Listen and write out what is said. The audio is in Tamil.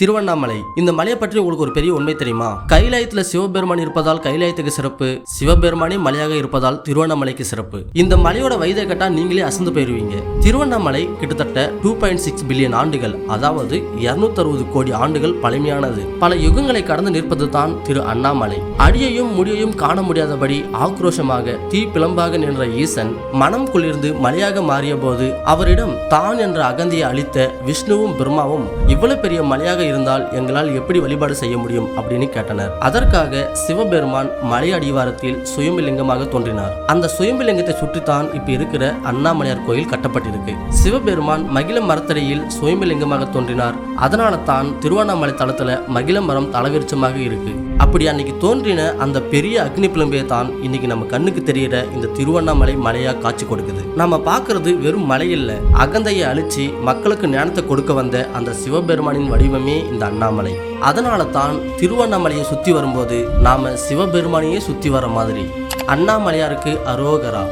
திருவண்ணாமலை. இந்த மலையை பற்றி உங்களுக்கு ஒரு பெரிய உண்மை தெரியுமா? கைலாயத்துல சிவபெருமான் இருப்பதால் கைலாயத்துக்கு சிறப்பு. சிவபெருமானே மலையாக இருப்பதால் திருவண்ணாமலைக்கு சிறப்பு. இந்த மலையோட வயதை கேட்டா நீங்களே அசந்து போயிருவீங்க. திருவண்ணாமலை கிட்டத்தட்ட டூ பாயிண்ட் சிக்ஸ் பில்லியன் ஆண்டுகள் அதாவது 260 கோடி ஆண்டுகள் பழமையானது. பல யுகங்களை கடந்து நிற்பது தான் திரு அண்ணாமலை. அடியையும் முடியையும் காண முடியாதபடி ஆக்ரோஷமாக தீ பிளம்பாக நின்ற ஈசன் மனம் குளிர்ந்து மலையாக மாறிய போது அவரிடம் தான் என்ற அகந்தியை அளித்த விஷ்ணுவும் பிரம்மாவும் இவ்வளவு பெரிய மலையாக இருந்தால் எங்களால் எப்படி வழிபாடு செய்ய முடியும் அப்படின்னு கேட்டனர். அதற்காக சிவபெருமான் மலை அடிவாரத்தில் சுயம்பிலிங்கமாக தோன்றினார். அந்த சுயம்பிலிங்கத்தை சுற்றித்தான் இப்ப இருக்கிற அண்ணாமலையார் கோயில் கட்டப்பட்டிருக்கு. சிவபெருமான் மகிழ மரத்தடியில் சுயம்பிலிங்கமாக தோன்றினார். அதனால தான் திருவண்ணாமலை தளத்துல மகிழ மரம் தலவிருச்சமாக இருக்கு. அப்படி அன்னைக்கு தோன்றின அந்த பெரிய அக்னி பிளம்பே தான் இன்னைக்கு நம்ம கண்ணுக்கு தெரியிற இந்த திருவண்ணாமலை மலையா காட்சி கொடுக்குது. நம்ம பாக்குறது வெறும் மலை இல்ல. அகந்தையை அழிச்சு மக்களுக்கு ஞானத்தை கொடுக்க வந்த அந்த சிவபெருமானின் வடிவமே இந்த அண்ணாமலை. அதனால தான் திருவண்ணாமலையை சுத்தி வரும்போது நாம சிவபெருமானையே சுத்தி வர மாதிரி. அண்ணாமலையாருக்கு அரோகரா.